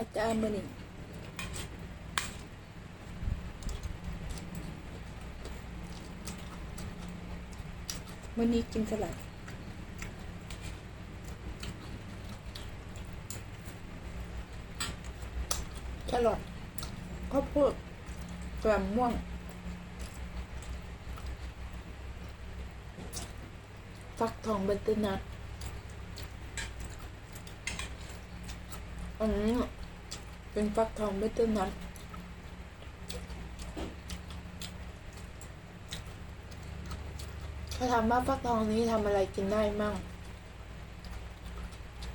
อาจารย์มานี่วันนี้กินสลัดแครอทข้าวโพดแกลมม่วงฟักทองเบนเตอร์นัทอันนี้ เป็นฟักทองเบนเตอร์นัทเขาถามว่าฟักทองนี้ทำอะไรกินได้มั่ง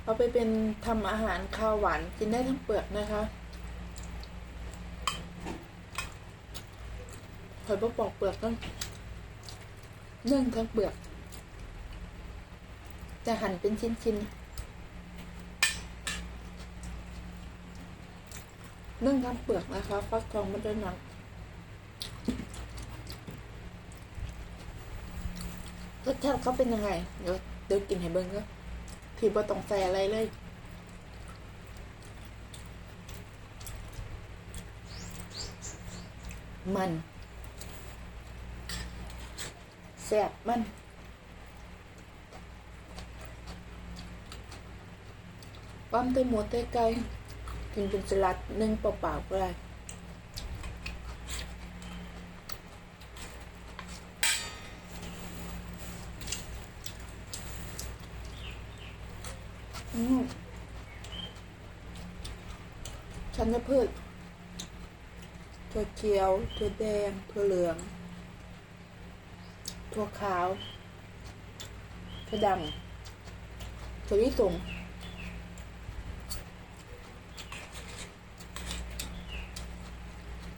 เอาไปเป็นทำอาหารข้าวหวานกินได้ทั้งเปลือกนะคะหอยปอกเปลือกต้องนึ่งทั้งเปลือก จะหั่นเป็นชิ้นๆ นึ่งทั้งเปลือกนะคะฟักทองมันด้วยหนังรสชาติเขาเป็นยังไง เดี๋ยวเดี๋ยวกินให้เบิ้งก็ที่บ่ต้องใส่อะไรเลย มันแซ่บมันปั้มเต้หมูเต้ไก่ กินเป็นสลัดนึ่งเปล่าๆก็ได้อืมฉันจะพืชถั่วเขียวถั่วแดงถั่วเหลืองถั่วขาวถั่วดำถั่วลิสง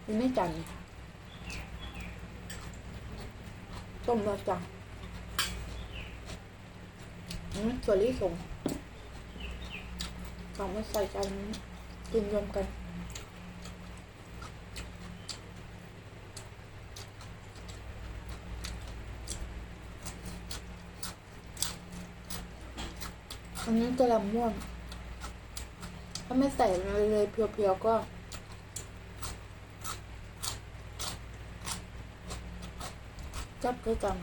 ยังไม่จันต้มแล้วจังอืมถั่วลิสงเอามาใส่กันกินรวมกันอันนี้กระลำม่วง ถ้าไม่ใส่อะไรเลยเพียวๆก็ จับด้วยกัน